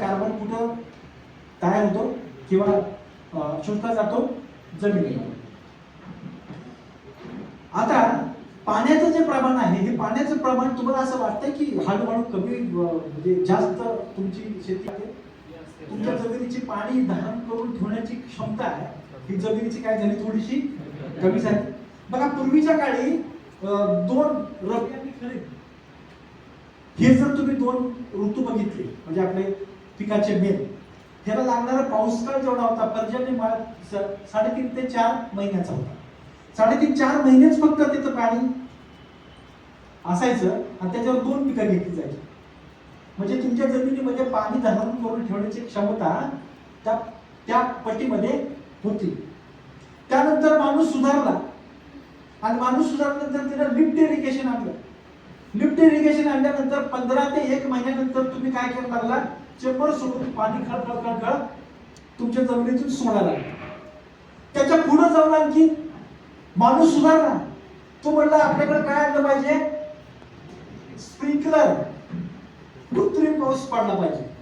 Carbon कुठं तयार होतो किंवा शोषला जातो जमिनीला आता पाण्याचं जे प्रमाण आहे हे पाण्याचं प्रमाण तुम्हाला असं वाटतं की हळूहळू कमी म्हणजे जास्त तुमची शेती आहे? तुमच्या जमिनीची पाणी धारण करून ठेवण्याची क्षमता आहे. ही जमिनीची काय झाली थोडीशी? कमी झाली. बघा पूर्वीच्या काळी दोन रब्बी आणि खरीप हे जर तुम्ही दोन ऋतू बघितले म्हणजे आपले पिकाचे मेन ह्याला लागणारा पाऊस काळ जेवढा होता पर्जन्य साडेतीन ते चार महिन्याचा होता. साडेतीन चार महिनेच फक्त तिथं पाणी असायचं आणि त्याच्यावर दोन पिकं घेतली जायची. म्हणजे तुमच्या जमिनीमध्ये पाणी धारण करून ठेवण्याची क्षमता त्या त्या पटीमध्ये होती. त्यानंतर माणूस सुधारला. आणि माणूस सुधारल्यानंतर तिला लिफ्ट इरिगेशन आणलं. लिफ्ट इरिगेशन आणल्यानंतर पंधरा ते एक महिन्यानंतर तुम्ही काय करायला लागला चेंबर सोडून पाणी खळखळ खळखळ तुमच्या जमिनीतून सोडायला लागला. त्याच्या पुढे जाऊन आणखी माणूस सुधारला. तो म्हणला आपल्याकडे काय आणलं पाहिजे? स्प्रिंकलर कृत्रिम पाऊस पडला पाहिजे.